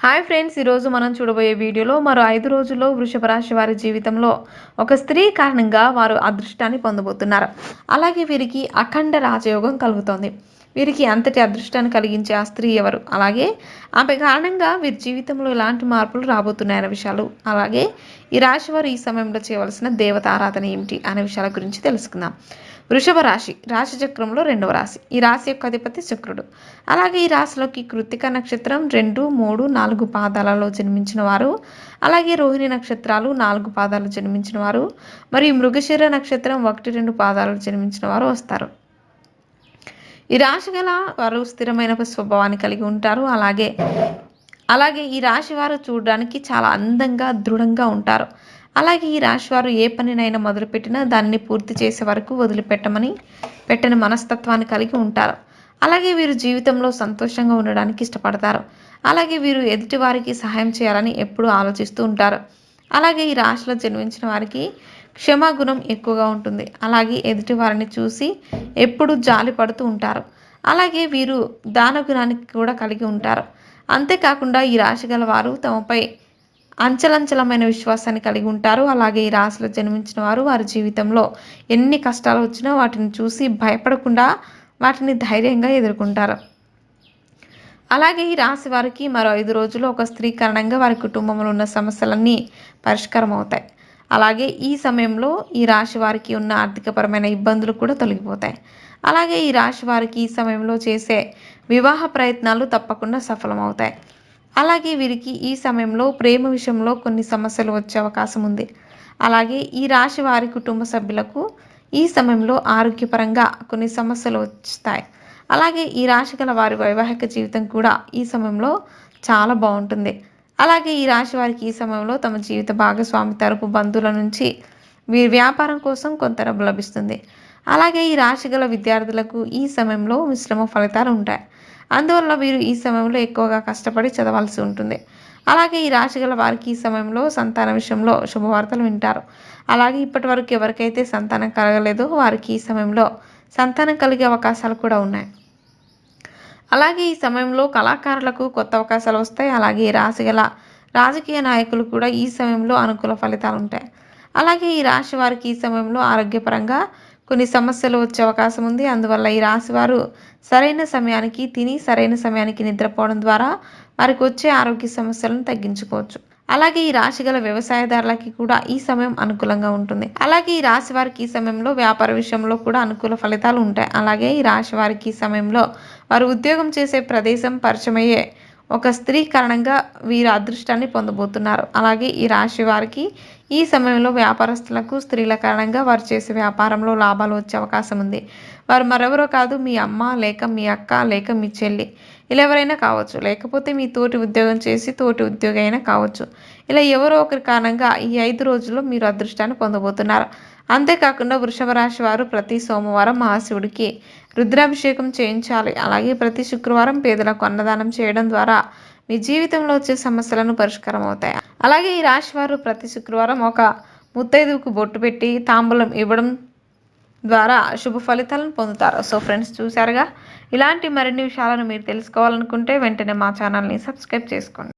Hi friends ఈరోజు మనం చూడబోయే వీడియోలో మరో ఐదు రోజుల్లో వృషభ రాశి వారి జీవితంలో ఒక స్త్రీ కారణంగా వారు అదృష్టాన్ని పొందబోతున్నారు. అలాగే వీరికి అఖండ రాజయోగం కలుగుతోంది. వీరికి అంతటి అదృష్టాన్ని కలిగించే ఆ స్త్రీ ఎవరు? అలాగే ఆమె కారణంగా వీరి జీవితంలో ఎలాంటి మార్పులు రాబోతున్నాయనే విషయాలు. అలాగే ఈ రాశి వారు ఈ సమయంలో చేయవలసిన దేవత ఆరాధన ఏమిటి అనే విషయాల గురించి తెలుసుకుందాం. వృషభ రాశి రాశి చక్రంలో రెండవ రాశి. ఈ రాశి యొక్క అధిపతి శుక్రుడు. అలాగే ఈ రాశిలోకి కృత్తిక నక్షత్రం రెండు మూడు నాలుగు పాదాలలో జన్మించిన వారు. అలాగే రోహిణి నక్షత్రాలు నాలుగు పాదాలు జన్మించిన వారు. మరియు మృగశిర నక్షత్రం ఒకటి రెండు పాదాలు జన్మించిన వారు వస్తారు. ఈ రాశి గల వారు స్థిరమైన స్వభావాన్ని కలిగి ఉంటారు. అలాగే అలాగే ఈ రాశి వారు చూడడానికి చాలా అందంగా దృఢంగా ఉంటారు. అలాగే ఈ రాశి వారు ఏ పనినైనా మొదలుపెట్టినా దాన్ని పూర్తి చేసే వరకు వదిలిపెట్టమని పెట్టని మనస్తత్వాన్ని కలిగి ఉంటారు. అలాగే వీరు జీవితంలో సంతోషంగా ఉండడానికి ఇష్టపడతారు. అలాగే వీరు ఎదుటి వారికి సహాయం చేయాలని ఎప్పుడూ ఆలోచిస్తూ ఉంటారు. అలాగే ఈ రాశిలో జన్మించిన వారికి క్షమాగుణం ఎక్కువగా ఉంటుంది. అలాగే ఎదుటి వారిని చూసి ఎప్పుడు జాలి పడుతూ ఉంటారు. అలాగే వీరు దానగుణానికి కూడా కలిగి ఉంటారు. అంతేకాకుండా ఈ రాశి గల వారు తమపై అంచలంచలమైన విశ్వాసాన్ని కలిగి ఉంటారు. అలాగే ఈ రాశిలో జన్మించిన వారు వారి జీవితంలో ఎన్ని కష్టాలు వచ్చినా వాటిని చూసి భయపడకుండా వాటిని ధైర్యంగా ఎదుర్కొంటారు. అలాగే ఈ రాశి వారికి మరో ఐదు రోజులు ఒక స్త్రీ కారణంగా వారి కుటుంబంలో ఉన్న సమస్యలన్నీ పరిష్కారం అవుతాయి అలాగే ఈ సమయంలో ఈ రాశి వారికి ఉన్న ఆర్థికపరమైన ఇబ్బందులు కూడా తొలగిపోతాయి. అలాగే ఈ రాశి వారికి ఈ సమయంలో చేసే వివాహ ప్రయత్నాలు తప్పకుండా సఫలమవుతాయి. అలాగే వీరికి ఈ సమయంలో ప్రేమ విషయంలో కొన్ని సమస్యలు వచ్చే అవకాశం ఉంది. అలాగే ఈ రాశి వారి కుటుంబ సభ్యులకు ఈ సమయంలో ఆరోగ్యపరంగా కొన్ని సమస్యలు వస్తాయి. అలాగే ఈ రాశి గల వారి వైవాహిక జీవితం కూడా ఈ సమయంలో చాలా బాగుంటుంది. అలాగే ఈ రాశి వారికి ఈ సమయంలో తమ జీవిత భాగస్వామి తరపు బంధువుల నుంచి వీరి వ్యాపారం కోసం కొంత డబ్బు లభిస్తుంది. అలాగే ఈ రాశి గల విద్యార్థులకు ఈ సమయంలో మిశ్రమ ఫలితాలు ఉంటాయి. అందువల్ల వీరు ఈ సమయంలో ఎక్కువగా కష్టపడి చదవాల్సి ఉంటుంది. అలాగే ఈ రాశి గల వారికి ఈ సమయంలో సంతాన విషయంలో శుభవార్తలు వింటారు. అలాగే ఇప్పటి వరకు ఎవరికైతే సంతానం కలగలేదో వారికి ఈ సమయంలో సంతానం కలిగే అవకాశాలు కూడా ఉన్నాయి. అలాగే ఈ సమయంలో కళాకారులకు కొత్త అవకాశాలు వస్తాయి. అలాగే రాశి గల రాజకీయ నాయకులు కూడా ఈ సమయంలో అనుకూల ఫలితాలు ఉంటాయి. అలాగే ఈ రాశి వారికి ఈ సమయంలో ఆరోగ్యపరంగా కొన్ని సమస్యలు వచ్చే అవకాశం ఉంది. అందువల్ల ఈ రాశి వారు సరైన సమయానికి తిని సరైన సమయానికి నిద్రపోవడం ద్వారా వారికి వచ్చే ఆరోగ్య సమస్యలను తగ్గించుకోవచ్చు. అలాగే ఈ రాశి గల వ్యవసాయదారులకి కూడా ఈ సమయం అనుకూలంగా ఉంటుంది. అలాగే ఈ రాశి వారికి ఈ సమయంలో వ్యాపార విషయంలో కూడా అనుకూల ఫలితాలు ఉంటాయి. అలాగే ఈ రాశి వారికి ఈ సమయంలో వారు ఉద్యోగం చేసే ప్రదేశం పరిచయమయ్యే ఒక స్త్రీ కారణంగా వీరు అదృష్టాన్ని పొందబోతున్నారు. అలాగే ఈ రాశి వారికి ఈ సమయంలో వ్యాపారస్తులకు స్త్రీల కారణంగా వారు చేసే వ్యాపారంలో లాభాలు వచ్చే అవకాశం ఉంది. వారు మరెవరో కాదు మీ అమ్మ లేక మీ అక్క లేక మీ చెల్లి. ఇలా ఎవరైనా కావచ్చు. లేకపోతే మీ తోటి ఉద్యోగం చేసి తోటి ఉద్యోగి అయినా కావచ్చు. ఇలా ఎవరో ఒకరి కారణంగా ఈ ఐదు రోజుల్లో మీరు అదృష్టాన్ని పొందబోతున్నారు. అంతేకాకుండా వృషభ రాశి వారు ప్రతి సోమవారం మహాశివుడికి రుద్రాభిషేకం చేయించాలి. అలాగే ప్రతి శుక్రవారం పేదలకు అన్నదానం చేయడం ద్వారా మీ జీవితంలో వచ్చే సమస్యలను పరిష్కారం అవుతాయి. అలాగే ఈ రాశి వారు ప్రతి శుక్రవారం ఒక ముత్తైదువుకు బొట్టు పెట్టి తాంబూలం ఇవ్వడం ద్వారా శుభ ఫలితాలను పొందుతారు. సో ఫ్రెండ్స్ చూసారుగా ఇలాంటి మరిన్ని విషయాలను మీరు తెలుసుకోవాలనుకుంటే వెంటనే మా ఛానల్ని సబ్స్క్రైబ్ చేసుకోండి.